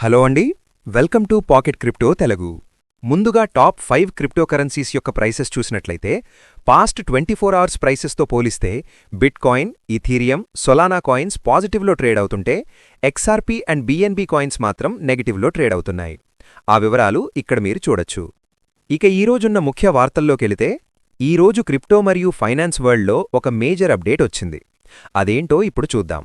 Hello అండి welcome to pocket crypto Telugu. ముందుగా top five crypto currencies యొక్క prices చూసినట్లయితే పాస్ట్ ట్వంటీ ఫోర్ అవర్స్ ప్రైసెస్తో పోలిస్తే bitcoin Ethereum Solana coins పాజిటివ్లో ట్రేడ్ అవుతుంటే ఎక్స్ఆర్పీ అండ్ బిఎన్బి కాయిన్స్ మాత్రం నెగటివ్లో ట్రేడ్ అవుతున్నాయి. ఆ వివరాలు ఇక్కడ మీరు చూడొచ్చు. ఇక ఈరోజున్న ముఖ్య వార్తల్లోకెళితే ఈరోజు క్రిప్టో మరియు ఫైనాన్స్ వరల్డ్లో ఒక మేజర్ అప్డేట్ వచ్చింది. అదేంటో ఇప్పుడు చూద్దాం.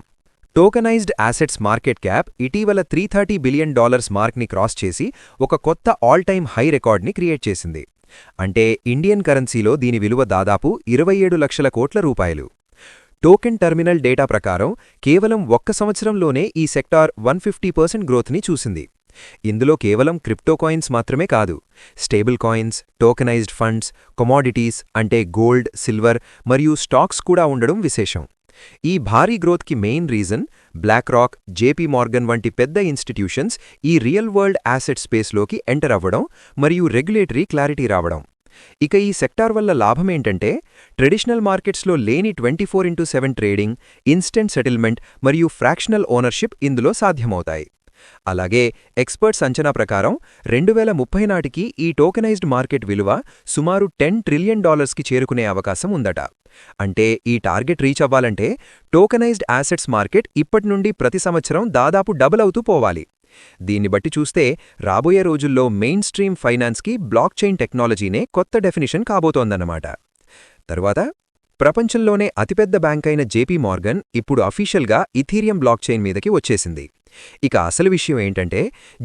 టోకనైజ్డ్ యాసెట్స్ మార్కెట్ క్యాప్ ఇటీవల త్రీ థర్టీ బిలియన్ డాలర్స్ మార్క్ని క్రాస్ చేసి ఒక కొత్త ఆల్ టైమ్ హై రికార్డ్ని క్రియేట్ చేసింది. అంటే ఇండియన్ కరెన్సీలో దీని విలువ దాదాపు ఇరవై ఏడు లక్షల కోట్ల రూపాయలు. టోకెన్ టెర్మినల్ డేటా ప్రకారం కేవలం ఒక్క సంవత్సరంలోనే ఈ సెక్టార్ వన్ ఫిఫ్టీ పర్సెంట్ గ్రోత్ని చూసింది. ఇందులో కేవలం క్రిప్టో కాయిన్స్ మాత్రమే కాదు stable coins tokenized funds commodities అంటే గోల్డ్ సిల్వర్ మరియు స్టాక్స్ కూడా ఉండడం విశేషం. ఈ భారీ గ్రోత్కి main reason BlackRock JP Morgan వంటి పెద్ద ఇన్స్టిట్యూషన్స్ ఈ రియల్ వరల్డ్ యాసెట్ స్పేస్లోకి ఎంటర్ అవ్వడం మరియు రెగ్యులేటరీ క్లారిటీ రావడం. ఇక ఈ సెక్టార్ వల్ల లాభమేంటంటే ట్రెడిషనల్ మార్కెట్స్లో లేని twenty four into seven trading instant settlement మరియు ఫ్రాక్షనల్ ఓనర్షిప్ ఇందులో సాధ్యమవుతాయి. అలాగే ఎక్స్పర్ట్స్ అంచనా ప్రకారం రెండు వేల ముప్పై నాటికి ఈ టోకెనైజ్డ్ మార్కెట్ విలువ సుమారు టెన్ ట్రిలియన్ డాలర్స్కి చేరుకునే అవకాశం ఉందట. అంటే ఈ టార్గెట్ రీచ్ అవ్వాలంటే టోకెనైజ్డ్ యాసెట్స్ మార్కెట్ ఇప్పటి నుండి ప్రతి సంవత్సరం దాదాపు డబుల్ అవుతూ పోవాలి. దీన్ని బట్టి చూస్తే రాబోయే రోజుల్లో మెయిన్ స్ట్రీమ్ ఫైనాన్స్కి బ్లాక్ చైన్ టెక్నాలజీనే కొత్త డెఫినిషన్ కాబోతోందన్నమాట. తరువాత ప్రపంచంలోనే అతిపెద్ద బ్యాంక్ అయిన జేపీ మార్గన్ ఇప్పుడు అఫీషియల్గా ఇథీరియం బ్లాక్ చైన్ మీదకి వచ్చేసింది. ఇక అసలు విషయం ఏంటంటే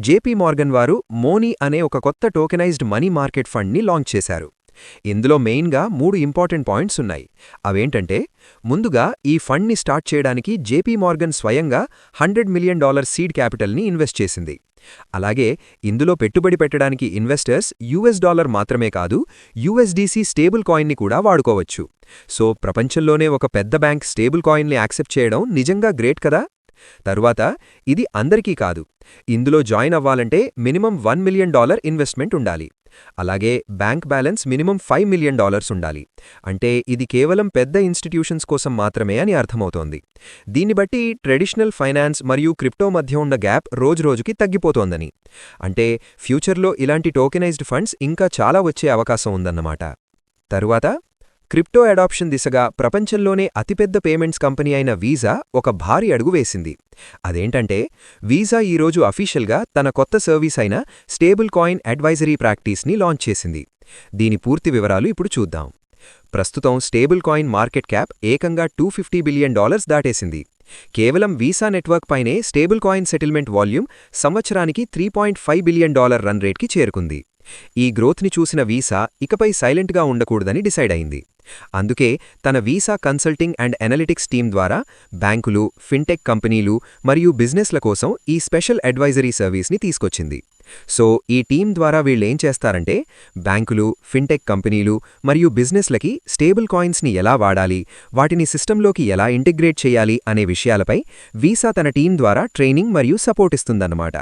జేపీ మార్గన్ వారు మోనీ అనే ఒక కొత్త టోకెనైజ్డ్ మనీ మార్కెట్ ఫండ్ని లాంచ్ చేశారు. ఇందులో మెయిన్గా మూడు ఇంపార్టెంట్ పాయింట్స్ ఉన్నాయి. అవేంటంటే ముందుగా ఈ ఫండ్ని స్టార్ట్ చేయడానికి జేపీ మార్గన్ స్వయంగా హండ్రెడ్ మిలియన్ డాలర్ సీడ్ క్యాపిటల్ని ఇన్వెస్ట్ చేసింది. అలాగే ఇందులో పెట్టుబడి పెట్టడానికి ఇన్వెస్టర్స్ యూఎస్ డాలర్ మాత్రమే కాదు యూఎస్డీసీ స్టేబుల్ కాయిన్ని కూడా వాడుకోవచ్చు. సో ప్రపంచంలోనే ఒక పెద్ద బ్యాంక్ స్టేబుల్ కాయిన్ని యాక్సెప్ట్ చేయడం నిజంగా గ్రేట్ కదా? తరువాత ఇది అందరికీ కాదు. ఇందులో జాయిన్ అవ్వాలంటే minimum one million dollar investment ఉండాలి. అలాగే bank balance minimum five million dollars ఉండాలి. అంటే ఇది కేవలం పెద్ద ఇన్స్టిట్యూషన్స్ కోసం మాత్రమే అని అర్థమవుతోంది. దీన్ని బట్టి ట్రెడిషనల్ ఫైనాన్స్ మరియు క్రిప్టో మధ్య ఉన్న గ్యాప్ రోజురోజుకి తగ్గిపోతోందని. అంటే ఫ్యూచర్లో ఇలాంటి టోకెనైజ్డ్ ఫండ్స్ ఇంకా చాలా వచ్చే అవకాశం ఉందన్నమాట. తరువాత క్రిప్టో అడాప్షన్ దిశగా ప్రపంచంలోనే అతిపెద్ద పేమెంట్స్ కంపెనీ అయిన వీసా ఒక భారీ అడుగు వేసింది. అదేంటంటే వీసా ఈరోజు అఫీషియల్గా తన కొత్త సర్వీస్ అయిన స్టేబుల్ కాయిన్ అడ్వైజరీ ప్రాక్టీస్ని లాంచ్ చేసింది. దీని పూర్తి వివరాలు ఇప్పుడు చూద్దాం. ప్రస్తుతం స్టేబుల్ కాయిన్ మార్కెట్ క్యాప్ ఏకంగా టూ ఫిఫ్టీ బిలియన్ డాలర్స్ దాటేసింది. కేవలం వీసా నెట్వర్క్ పైనే స్టేబుల్ కాయిన్ సెటిల్మెంట్ వాల్యూమ్ సంవత్సరానికి three point five billion dollar run రేట్కి చేరుకుంది. ఈ గ్రోత్ని చూసిన వీసా ఇకపై సైలెంట్గా ఉండకూడదని డిసైడ్ అయింది. అందుకే తన Visa consulting and analytics team ద్వారా బ్యాంకులు ఫిన్టెక్ కంపెనీలు మరియు బిజినెస్ల కోసం ఈ స్పెషల్ అడ్వైజరీ సర్వీస్ని తీసుకొచ్చింది. సో ఈ టీం ద్వారా వీళ్ళేం చేస్తారంటే బ్యాంకులు ఫిన్టెక్ కంపెనీలు మరియు బిజినెస్లకి స్టేబుల్ కాయిన్స్ని ఎలా వాడాలి వాటిని సిస్టంలోకి ఎలా ఇంటిగ్రేట్ చేయాలి అనే విషయాలపై వీసా తన టీం ద్వారా ట్రైనింగ్ మరియు సపోర్ట్ ఇస్తుందన్నమాట.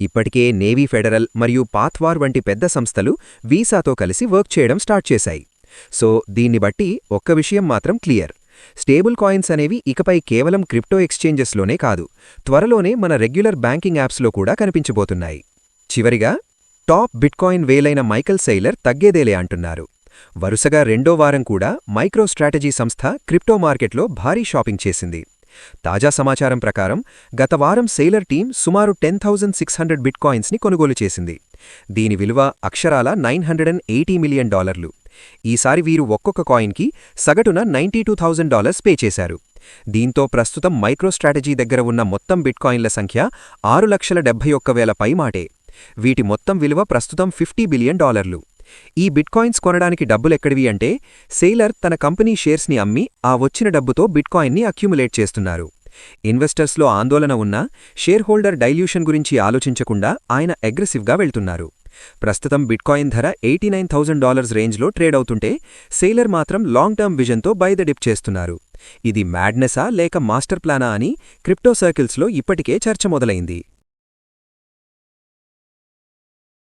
ఇప్పటికే నేవీ ఫెడరల్ మరియు పాత్వార్ వంటి పెద్ద సంస్థలు వీసాతో కలిసి వర్క్ చేయడం స్టార్ట్ చేశాయి. సో దీన్ని బట్టి ఒక్క విషయం మాత్రం క్లియర్. స్టేబుల్ కాయిన్స్ అనేవి ఇకపై కేవలం క్రిప్టో ఎక్స్చేంజెస్లోనే కాదు త్వరలోనే మన రెగ్యులర్ బ్యాంకింగ్ యాప్స్లో కూడా కనిపించబోతున్నాయి. చివరిగా టాప్ బిట్కాయిన్ వేలైన మైకల్ సెయిలర్ తగ్గేదేలే అంటున్నారు. వరుసగా రెండో వారం కూడా మైక్రో స్ట్రాటజీ సంస్థ క్రిప్టో మార్కెట్లో భారీ షాపింగ్ చేసింది. తాజా సమాచారం ప్రకారం గత వారం సెయిలర్ టీం సుమారు టెన్ థౌజండ్ సిక్స్ హండ్రెడ్ బిట్కాయిన్స్ని కొనుగోలు చేసింది. దీని విలువ అక్షరాల nine hundred and eighty million డాలర్లు. ఈసారి వీరు ఒక్కొక్క కాయిన్కి సగటున ninety two thousand dollars pay చేశారు. దీంతో ప్రస్తుతం మైక్రోస్ట్రాటజీ దగ్గర ఉన్న మొత్తం బిట్కాయిన్ల సంఖ్య ఆరు లక్షల డెబ్బై ఒక్క వేల పైమాటే. వీటి మొత్తం విలువ ప్రస్తుతం ఫిఫ్టీ బిలియన్ డాలర్లు. ఈ బిట్కాయిన్స్ కొనడానికి డబ్బులెక్కడివి అంటే సెయిలర్ తన కంపెనీ షేర్స్ని అమ్మి ఆ వచ్చిన డబ్బుతో బిట్కాయిన్ని అక్యుములేట్ చేస్తున్నారు. ఇన్వెస్టర్స్లో ఆందోళన ఉన్నా షేర్ హోల్డర్ డైల్యూషన్ గురించి ఆలోచించకుండా ఆయన అగ్రెసివ్గా వెళ్తున్నారు. ప్రస్తుతం బిట్కాయిన్ ధర ఎయిటీ నైన్ థౌజండ్ డాలర్స్ రేంజ్లో ట్రేడ్ అవుతుంటే సెయిలర్ మాత్రం లాంగ్ టర్మ్ విజన్తో బై ద డిప్ చేస్తున్నారు. ఇది మ్యాడ్నెసా లేక మాస్టర్ ప్లానా అని క్రిప్టో సర్కిల్స్లో ఇప్పటికే చర్చ మొదలైంది.